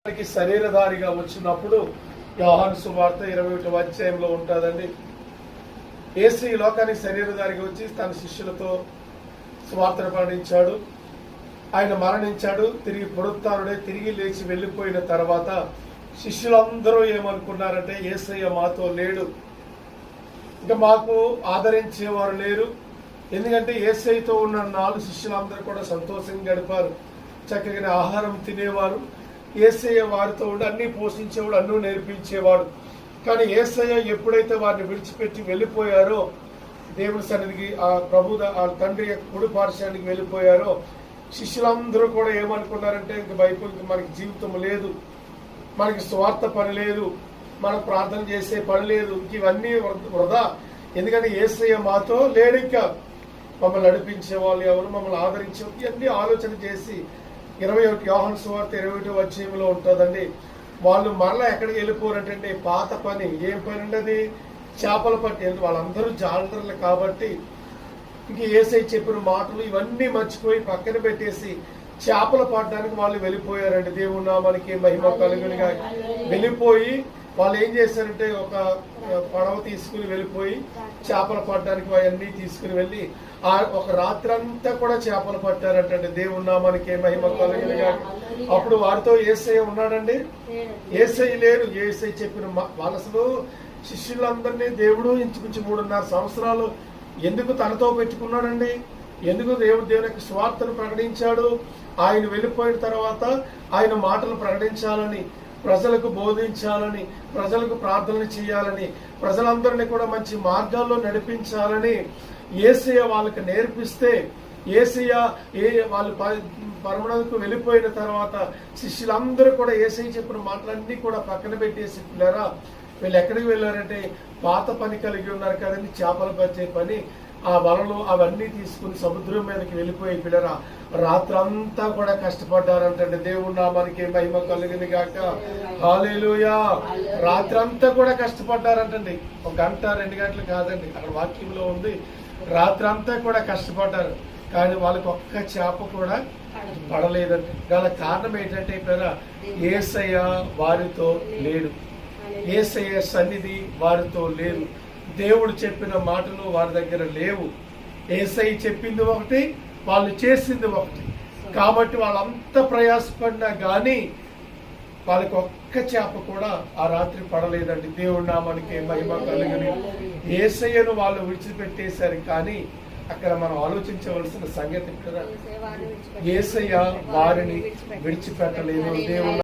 లోకానికి శరీరధారిగా వచ్చినప్పుడు యోహాను సువార్త ఇరవై ఒకటి అధ్యాయంలో ఉంటుందండి. ఏసు ఈ లోకానికి శరీరధారిగా వచ్చి తన శిష్యులతో సువార్తను పాటించాడు ఆయన మరణించాడు తిరిగి పునరుత్నుడే తిరిగి లేచి వెళ్ళిపోయిన తర్వాత శిష్యులందరూ ఏమనుకున్నారంటే ఏసయ్య మాతో లేడు. ఇంకా మాకు ఆదరించేవారు లేరు. ఎందుకంటే ఏసైతో ఉన్న నాలుగు శిష్యులందరూ కూడా సంతోషంగా గడిపారు. చక్కగా ఆహారం తినేవారు. ఏసయ్య వారితో ఉండి అన్ని పోషించేవాడు అన్నీ నేర్పించేవాడు. కానీ ఏసయ్య ఎప్పుడైతే వారిని విడిచిపెట్టి వెళ్ళిపోయారో దేవుని సన్నిధికి ఆ ప్రభు ఆ తండ్రి కుడి పార్శ్వానికి వెళ్ళిపోయారో శిష్యులందరూ కూడా ఏమనుకున్నారంటే ఇంక బైబుల్కి మనకి జీవితం లేదు. మనకి స్వార్థ పని లేదు. మనం ప్రార్థన చేసే పని లేదు. ఇవన్నీ వృధా. ఎందుకంటే ఏసయ్య మాతో లేడు ఇంకా మమ్మల్ని నడిపించే వాళ్ళు ఎవరు? మమ్మల్ని ఆదరించే ఇవన్నీ ఆలోచన చేసి ఇరవై ఒకటి యోహన్ సువార్త ఇరవై ఒకటి వచ్చేలో ఉంటుందండి. వాళ్ళు మరలా ఎక్కడికి వెళ్ళిపోరంటే పాత పని ఏం పని ఉండదు చేపల పట్టి వాళ్ళందరూ జాగ్రత్తలు కాబట్టి ఇంక ఏసై చెప్పిన మాటలు ఇవన్నీ మర్చిపోయి పక్కన పెట్టేసి చేపలు పడడానికి వాళ్ళు వెళ్ళిపోయారండి. దేవుని నామానికి మహిమ కలుగునిగా వెళ్ళిపోయి వాళ్ళు ఏం చేశారంటే ఒక పడవ తీసుకుని వెళ్ళిపోయి చేపలు పట్టడానికి అవన్నీ తీసుకుని వెళ్ళి ఆ ఒక రాత్రంతా కూడా చేపలు పట్టారంటండి. దేవుని నామానికి మహిమ కలుగునిగా అప్పుడు వారితో ఏసై ఉన్నాడండి? ఏసై లేరు. ఏసై చెప్పిన మా- శిష్యులందరినీ దేవుడు ఇంచుమించి మూడున్నర సంవత్సరాలు ఎందుకు తనతో పెట్టుకున్నాడండి? ఎందుకు దేవుడు దేవుని యొక్క స్వార్థను ప్రకటించాడు? ఆయన వెళ్ళిపోయిన తర్వాత ఆయన మాటలు ప్రకటించాలని ప్రజలకు బోధించాలని ప్రజలకు ప్రార్థనలు చేయాలని ప్రజలందరినీ కూడా మంచి మార్గాల్లో నడిపించాలని ఏసయ్య వాళ్ళకి నేర్పిస్తే ఏసయ్య ఏ వాళ్ళు పరమణకు వెళ్ళిపోయిన తర్వాత శిష్యులందరూ కూడా ఏసీ చెప్పిన మాటలన్నీ కూడా పక్కన పెట్టేసి పిల్లరా వీళ్ళు ఎక్కడికి వెళ్ళారంటే పాత పని కలిగి ఉన్నారు కదండి చేపలు పచ్చే పని. ఆ వలలు అవన్నీ తీసుకుని సముద్రం మీదకి వెళ్ళిపోయి పిల్లరా రాత్రంతా కూడా కష్టపడ్డారంటండి. దేవుడు నామానికి మహిమ కలిగింది కాక హాలేలుయా రాత్రంతా కూడా కష్టపడ్డారంటండి. ఒక గంట రెండు గంటలు కాదండి. అక్కడ వాక్యంలో ఉంది. రాత్రంతా కూడా కష్టపడ్డారు. కానీ వాళ్ళకి ఒక్క చేప కూడా పడలేదండి. దాని కారణం ఏంటంటే ఇక్కడ ఏసయ్య వారితో లేడు. ఏసయ్య సన్నిధి వారితో లేదు దేవుడు చెప్పిన మాటలు వారి దగ్గర లేవు. ఏసై చెప్పింది ఒకటి వాళ్ళు చేసింది ఒకటి. కాబట్టి వాళ్ళంతా ప్రయాసపడినా కానీ వాళ్ళకి ఒక్క చేప కూడా ఆ రాత్రి పడలేదండి. దేవుడి నామానికి మహిమ కలిగిన. ఏసయ్యను వాళ్ళు విడిచిపెట్టేశారు కానీ అక్కడ మనం ఆలోచించవలసిన సంగతి ఇక్కడ. ఏసయ్య వారిని విడిచిపెట్టలేదు. దేవుడు